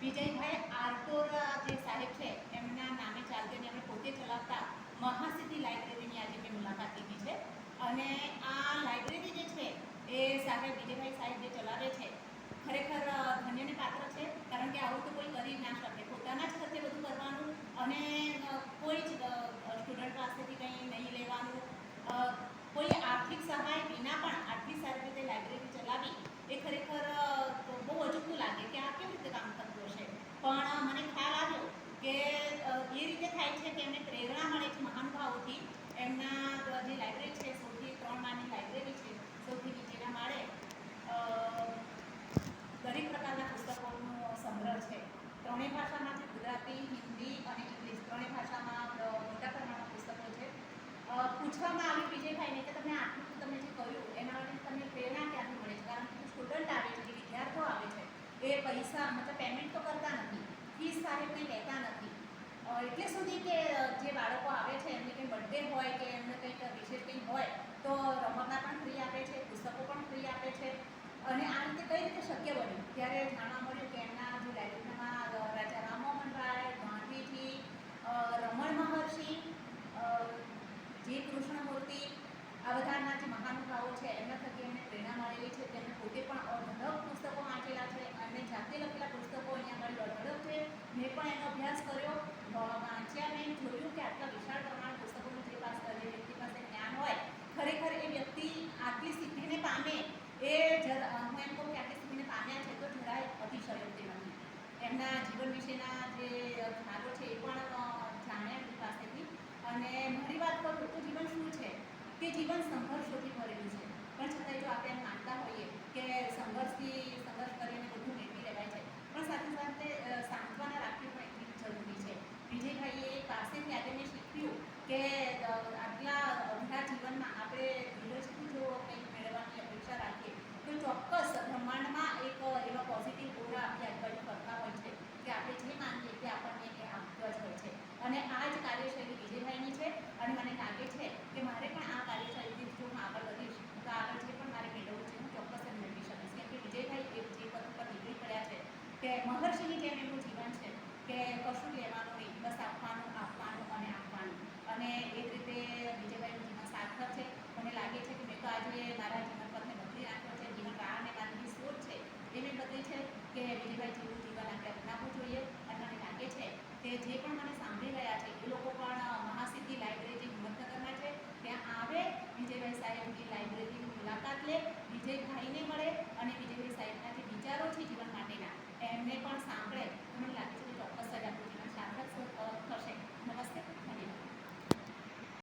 વિજયભાઈ આરતોર જે સાહેબ છે, એમના નામે ચાલતી અને એમણે પોતે ચલાવતા મહાસિદ્ધિ લાઇબ્રેરીની આજે મેં મુલાકાત લીધી છે. અને આ લાઇબ્રેરી જે છે, એ સાહેબ વિજયભાઈ સાહેબ જે ચલાવે છે, ખરેખર ધન્યને પાત્ર છે, કારણ કે આવું તો કોઈ કરી ના શકે. પોતાના જ ખર્ચે બધું કરવાનું અને કોઈ જ સ્ટુડન્ટ પાસેથી કંઈ નહીં લેવાનું અ, કોઈ આર્થિક સહાય વિના પણ આટલી સારી રીતે લાઇબ્રેરી ચલાવી એ ખરેખર અ, તો બહુ અજુગતું લાગે કે આ કેવી રીતે કામ થતું હશે પણ અ, મને ખ્યાલ આવ્યો કે અ, એ રીતે થાય છે કે એમને પ્રેરણા મળે છે મહાનુભાવોથી એમના લાઇબ્રેરી છે, સૌથી ત્રણ માળની લાઇબ્રેરી છે, સૌથી નીચેના માળે દરેક પ્રકારના પુસ્તકોનો સંગ્રહ છે. ત્રણેય ભાષામાં છે ગુજરાતી, હિન્દી અને ઇંગ્લિશ ત્રણેય ભાષામાં મોટા પ્રમાણમાં પુસ્તકો છે. પૂછવામાં આવ્યું વિજયભાઈને કે તમે આટલું તમે જે કહ્યું, એના માટે તમને પ્રેરણા ક્યાંથી મળે છે. કારણ કે સ્ટુડન્ટ આવે છે, વિદ્યાર્થીઓ આવે છે, એ પૈસા, મતલબ પેમેન્ટ તો કરતા નથી ફીસ સારી કંઈ લેતા નથી. એટલે સુધી કે અ, જે બાળકો આવે છે એમને કંઈ બર્થડે હોય કે એમને કંઈક વિશેષ કંઈ હોય તો રમકડા પણ ફ્રી આપે છે પુસ્તકો પણ ફ્રી આપે છે અને આ રીતે કઈ રીતે શક્ય બન્યું. ત્યારે જાણવા મળ્યું કે એમના જે લાઇબ્રેરીમાં રાજા રાજા રામમોહન રાય, ગાંધીજી રમણ મહર્ષિ જે કૃષ્ણમૂર્તિ, આ બધાના જે મહાનુભાવો છે, એમના થકી એમને પ્રેરણા મળેલી છે. તેમને પોતે પણ અઢળક પુસ્તકો વાંચેલા છે. અને જાતે લખેલા પુસ્તકો અહીંયા આગળ અઢળક છે. મેં પણ એનો અભ્યાસ કર્યો. વાંચ્યા મેં, જોયું કે આટલા વિશાળ પ્રમાણ પુસ્તકોનું જે પાસે જે વ્યક્તિ પાસે જ્ઞાન હોય, ખરેખર એ વ્યક્તિ આટલી સિદ્ધિને પામે એ જરા હું એમ કહું કે આટલી સિદ્ધિને પામ્યા છે. તો જરાય અતિશયોક્તિ નથી એમના જીવન વિશેના જે ભાગો છે એ પણ જાણ્યા એમની પાસેથી. અને મારી વાત કરું તો જીવન શું છે? તે જીવન સંઘર્ષોથી ભરેલું છે. પણ છતાંય જો આપણે એમ માનતા હોઈએ કે સંઘર્ષથી સંઘર્ષ કરીને બધું મેળવી લેવાય છે પણ સાથે સાથે અ, સાંત્વના રાખવી પણ એટલી જ જરૂરી છે વિજયભાઈએ પાસેથી આજે મેં શીખ્યું કે અ, આટલા અઘરા જીવનમાં આપણે ધીરજથી જો કંઈક મેળવવાની અપેક્ષા રાખીએ તો ચોક્કસ બ્રહ્માંડમાં એક એવા પોઝિટિવ ઓરા આપણી આજુબાજુ કરતા હોય છે કે આપણે જે માનીએ તે આપણને એ આપતો જ હોય છે અને આ જ કાર્યશૈલી વિજયભાઈની છે મને લાગે છે કે મારે પણ આ કાર્યશૈલીથી જો હું આગળ વધીશ. તો આગળ જે પણ મારે મેળવવું છે, હું ચોક્કસ જ મેળવી શકીશ. કેમ કે વિજયભાઈ જે પદ ઉપર નીકળી પડ્યા છે, કે મહર્ષિની જેમ એમનું જીવન છે કે કશું લેવાનું નહીં, બસ આપવાનું આપવાનું અને આપવાનું. અને એ જ રીતે વિજયભાઈનું જીવન સાર્થક છે. મને લાગે છે કે મેં તો આજે મારા જીવન પદને બદલી નાખ્યો છે. જીવન કારણે મારી જે સોચ છે, એ મેં બદલી છે કે વિજયભાઈ જેવું જીવન આપણે અપનાવવું જોઈએ. અને મને લાગે છે કે જે પણ મને સાંભળી રહ્યા છે, એ લોકો પણ મહાસિદ્ધિ લાઇબ્રેરી હિંમતનગરમાં છે. ત્યાં આવે, વિજયભાઈ સાહેબની લાઇબ્રેરીની મુલાકાત લે, વિજયભાઈને મળે અને વિજયભાઈ સાહેબના જે વિચારો છે જીવન માટેના, એમને પણ સાંભળે